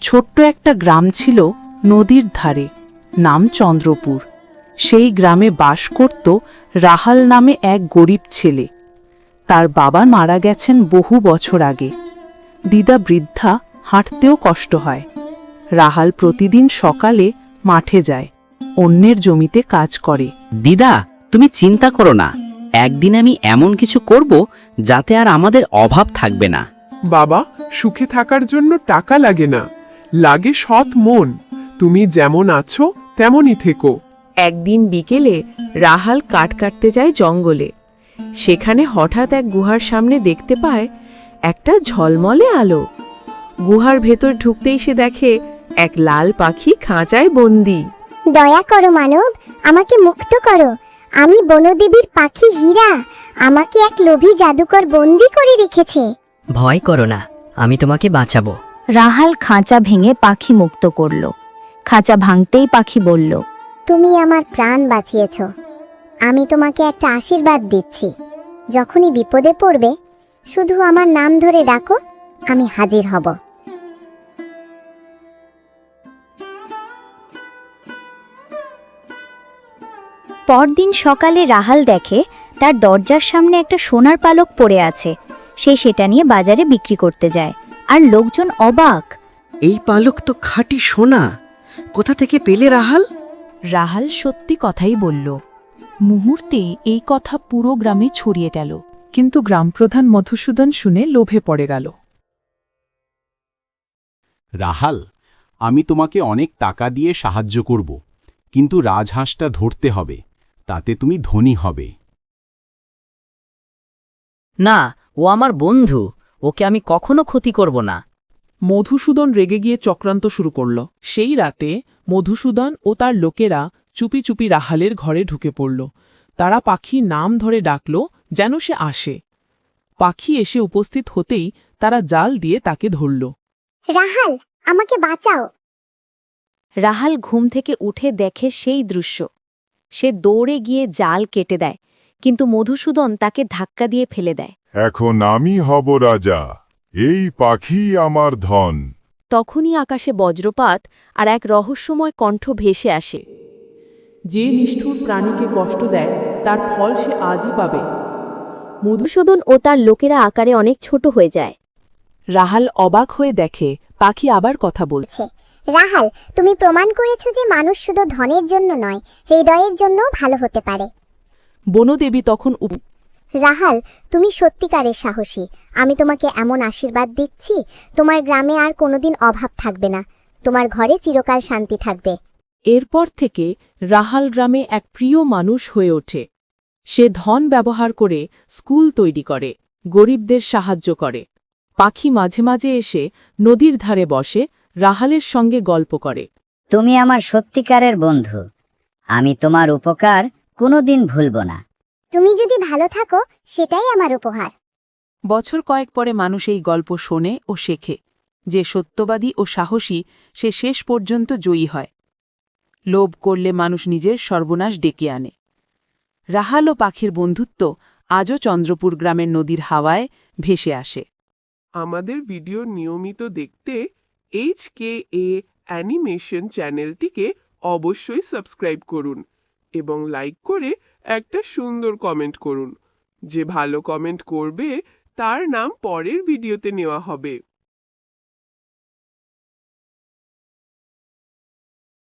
ছোট্ট একটা গ্রাম ছিল নদীর ধারে নাম চন্দ্রপুর। সেই গ্রামে বাস করত রাহাল নামে এক গরিব ছেলে। তার বাবা মারা গেছেন বহু বছর আগে। দিদা বৃদ্ধা হাঁটতেও কষ্ট হয়। রাহাল প্রতিদিন সকালে মাঠে যায় অন্যের জমিতে কাজ করে। দিদা তুমি চিন্তা করো না। একদিন আমি এমন কিছু করব যাতে আর আমাদের অভাব থাকবে না। বাবা সুখে থাকার জন্য টাকা লাগে না। লাগে সৎ মন। তুমি যেমন আছো তেমনই থেকো। একদিন বিকেলে রাহাল কাঠ কাটতে যায় জঙ্গলে। সেখানে হঠাৎ এক গুহার সামনে দেখতে পায় একটা ঝলমলে আলো। গুহার ভেতর ঢুকতেই সে দেখে এক লাল পাখি খাঁচায় বন্দি। দয়া করো মানব আমাকে মুক্ত করো। আমি বনদেবীর পাখি হীরা। আমাকে এক লোভী জাদুকর বন্দি করে রেখেছে। ভয় করো না আমি তোমাকে বাঁচাবো। রাহাল খাঁচা ভেঙে পাখি মুক্ত করল। খাঁচা ভাঙতেই পাখি বলল তুমি আমার প্রাণ বাঁচিয়েছ। আমি তোমাকে একটা আশীর্বাদ দিচ্ছি। যখনই বিপদে পড়বে শুধু আমার নাম ধরে ডাকো আমি হাজির হব। পরদিন সকালে রাহাল দেখে তার দরজার সামনে একটা সোনার পালক পড়ে আছে। সে সেটা নিয়ে বাজারে বিক্রি করতে যায়। আর লোকজন অবাক। এই পালক তো খাঁটি সোনা। কোথা থেকে পেলে রাহাল? রাহাল সত্যি কথাই বলল মুহূর্তে এই কথা পুরো গ্রামে ছড়িয়ে গেল। কিন্তু গ্রামপ্রধান মধুসূদন শুনে লোভে পড়ে গেল। রাহাল আমি তোমাকে অনেক টাকা দিয়ে সাহায্য করব কিন্তু রাজহাঁসটা ধরতে হবে তাতে তুমি ধনী হবে। না ও আমার বন্ধু। ওকে আমি কখনো ক্ষতি করব না। মধুসূদন রেগে গিয়ে চক্রান্ত শুরু করল। সেই রাতে মধুসূদন ও তার লোকেরা চুপি চুপি রাহালের ঘরে ঢুকে পড়ল। তারা পাখির নাম ধরে ডাকল যেন সে আসে। পাখি এসে উপস্থিত হতেই তারা জাল দিয়ে তাকে ধরল। রাহাল আমাকে বাঁচাও। রাহাল ঘুম থেকে উঠে দেখে সেই দৃশ্য। সে দৌড়ে গিয়ে জাল কেটে দেয়। কিন্তু মধুসূদন তাকে ধাক্কা দিয়ে ফেলে দেয়। এখন আমি হব রাজা। এই পাখি আমার ধন। তখনই আকাশে বজ্রপাত আর এক রহস্যময় কণ্ঠ ভেসে আসে। যে নিষ্ঠুর প্রাণীকে কষ্ট দেয় তার ফল সে আজই পাবে। মধুসূদন ও তার লোকেরা আকারে অনেক ছোট হয়ে যায়। রাহাল অবাক হয়ে দেখে পাখি আবার কথা বলছে রাহাল তুমি প্রমাণ করেছ যে মানুষ শুধু ধনের জন্য নয় হৃদয়ের জন্যও ভালো হতে পারে। বনদেবী তখন উপ- রাহাল তুমি সত্যিকারের সাহসী। আমি তোমাকে এমন আশীর্বাদ দিচ্ছি তোমার গ্রামে আর কোনোদিন অভাব থাকবে না। তোমার ঘরে চিরকাল শান্তি থাকবে। এরপর থেকে রাহাল গ্রামে এক প্রিয় মানুষ হয়ে ওঠে। সে ধন ব্যবহার করে স্কুল তৈরি করে গরিবদের সাহায্য করে। পাখি মাঝে মাঝে এসে নদীর ধারে বসে রাহালের সঙ্গে গল্প করে। তুমি আমার সত্যিকারের বন্ধু। আমি তোমার উপকার কোনোদিন ভুলব না। তুমি যদি ভালো থাকো সেটাই আমার উপহার। বছর কয়েক পরে মানুষ এই গল্প শোনে ও শেখে যে সত্যবাদী ও সাহসী সে শেষ পর্যন্ত জয়ী হয়। লোভ করলে মানুষ নিজের সর্বনাশ ডেকে আনে। রাহাল ও পাখির বন্ধুত্ব আজও চন্দ্রপুর গ্রামের নদীর হাওয়ায় ভেসে আসে। আমাদের ভিডিও নিয়মিত দেখতে এইচ কে এ অ্যানিমেশন চ্যানেলটিকে অবশ্যই সাবস্ক্রাইব করুন। এবং লাইক করে একটা সুন্দর কমেন্ট করুন। যে ভালো কমেন্ট করবে, তার নাম পরের ভিডিওতে নেওয়া হবে।